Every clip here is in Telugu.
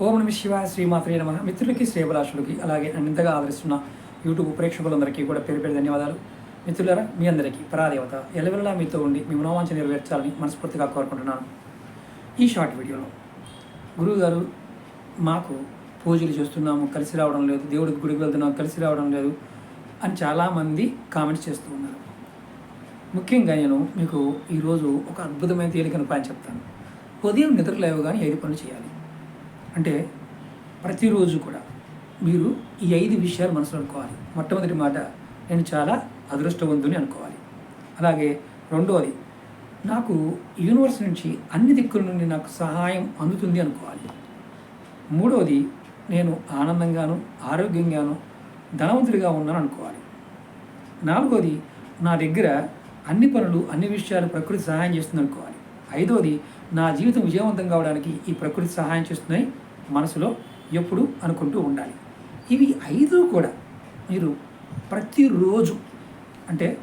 ఓం నమ శివ శ్రీమాత్రే నమ. మిత్రులకి శ్రేయభిలాషులకి అలాగే నన్ను ఇంతగా ఆదరిస్తున్న యూట్యూబ్ ప్రేక్షకులందరికీ కూడా పేరు పేరు ధన్యవాదాలు. మిత్రులరా మీ అందరికీ పరాదేవత ఎలవెలలా మీతో ఉండి మీ మనోవాంఛ నెరవేర్చాలని మనస్ఫూర్తిగా కోరుకుంటున్నాను. ఈ షార్ట్ వీడియోలో గురువుగారు మాకు పూజలు చేస్తున్నాము కలిసి రావడం లేదు దేవుడికి గుడికి వెళ్తున్నాము కలిసి రావడం లేదు అని చాలామంది కామెంట్స్ చేస్తూ ఉన్నారు. ముఖ్యంగా నేను మీకు ఈరోజు ఒక అద్భుతమైన తేలికను పని చెప్తాను. ఉదయం నిద్ర లేవగానే ఐదు పనులు చేయాలి. అంటే ప్రతిరోజు కూడా మీరు ఈ ఐదు విషయాలు మనసులో అనుకోవాలి. మొట్టమొదటి మాట నేను చాలా అదృష్టవంతుని అనుకోవాలి. అలాగే రెండవది నాకు యూనివర్స్ నుంచి అన్ని దిక్కుల నుండి నాకు సహాయం అందుతుంది అనుకోవాలి. మూడవది నేను ఆనందంగాను ఆరోగ్యంగాను ధనవంతుడిగా ఉన్నాను అనుకోవాలి. నాలుగోది నా దగ్గర అన్ని పనులు అన్ని విషయాలు ప్రకృతి సహాయం చేస్తుంది అనుకోవాలి. ఐదవది నా జీవితం విజయవంతం కావడానికి ఈ ప్రకృతి సహాయం చేస్తున్నాయి. మనసులో ఎప్పుడు అనుకుంటూ ఉండాలి. ఇవి ఐదు కూడా మీరు ప్రతిరోజు అంటే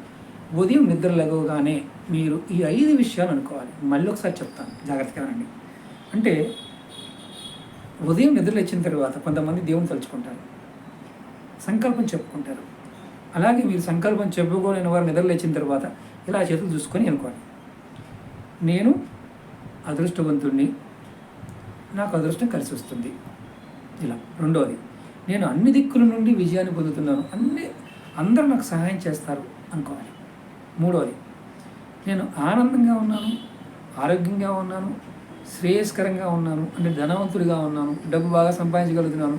ఉదయం నిద్ర లెగవగానే మీరు ఈ ఐదు విషయాలు అనుకోవాలి. మళ్ళీ ఒకసారి చెప్తాను. జాగ్రత్తగా రండి. అంటే ఉదయం నిద్ర లేచిన తర్వాత కొంతమంది దేవుని తలుచుకుంటారు. సంకల్పం చెప్పుకుంటారు. అలాగే మీరు సంకల్పం చెప్పుకోలేని వారు నిద్ర లేచిన తర్వాత ఇలా చేతులు చూసుకొని అనుకోండి. నేను అదృష్టవంతుణ్ణి నాకు అదృష్టం కలిసి వస్తుంది. ఇలా రెండవది నేను అన్ని దిక్కుల నుండి విజయాన్ని పొందుతున్నాను. అన్ని అందరూ నాకు సహాయం చేస్తారు అనుకోవాలి. మూడవది నేను ఆనందంగా ఉన్నాను ఆరోగ్యంగా ఉన్నాను శ్రేయస్కరంగా ఉన్నాను అంటే ధనవంతుడిగా ఉన్నాను డబ్బు బాగా సంపాదించగలుగుతున్నాను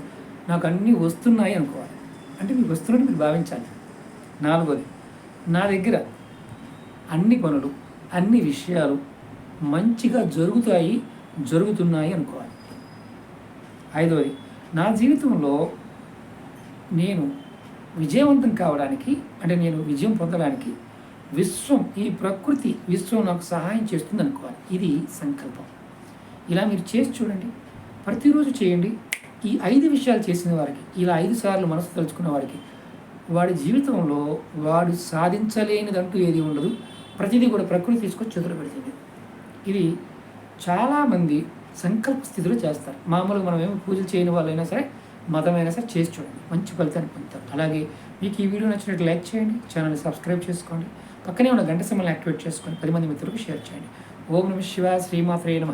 నాకు అన్నీ వస్తున్నాయి అనుకోవాలి. అంటే మీకు వస్తున్నట్టు మీరు భావించాలి. నాలుగోది నా దగ్గర అన్ని పనులు అన్ని విషయాలు మంచిగా జరుగుతాయి జరుగుతున్నాయి అనుకోవాలి. ఐదవది నా జీవితంలో నేను విజయవంతం కావడానికి అంటే నేను విజయం పొందడానికి విశ్వం ఈ ప్రకృతి విశ్వం నాకు సహాయం చేస్తుంది అనుకోవాలి. ఇది సంకల్పం. ఇలా మీరు చేసి చూడండి. ప్రతిరోజు చేయండి. ఈ ఐదు విషయాలు చేసిన వారికి ఇలా ఐదు సార్లు మనసు తలుచుకున్న వారికి వాడి జీవితంలో వాడు సాధించలేనిదంటూ ఏది ఉండదు. ప్రతిదీ కూడా ప్రకృతి తీసుకొచ్చి చదురు పెడుతుంది. ఇది చాలామంది సంకల్ప స్థితిలో చేస్తారు. మామూలుగా మనం ఏమి పూజలు చేయని వాళ్ళైనా సరే మతమైనా సరే చేసి చూడండి. మంచి ఫలితాన్ని పొందుతారు. అలాగే మీకు ఈ వీడియో నచ్చినట్టు లైక్ చేయండి ఛానల్ని సబ్స్క్రైబ్ చేసుకోండి. పక్కనే ఉన్న గంట సమయాన్ని యాక్టివేట్ చేసుకొని పది మంది మిత్రులకు షేర్ చేయండి. ఓం నమ శివ శ్రీమాత్రే నమ.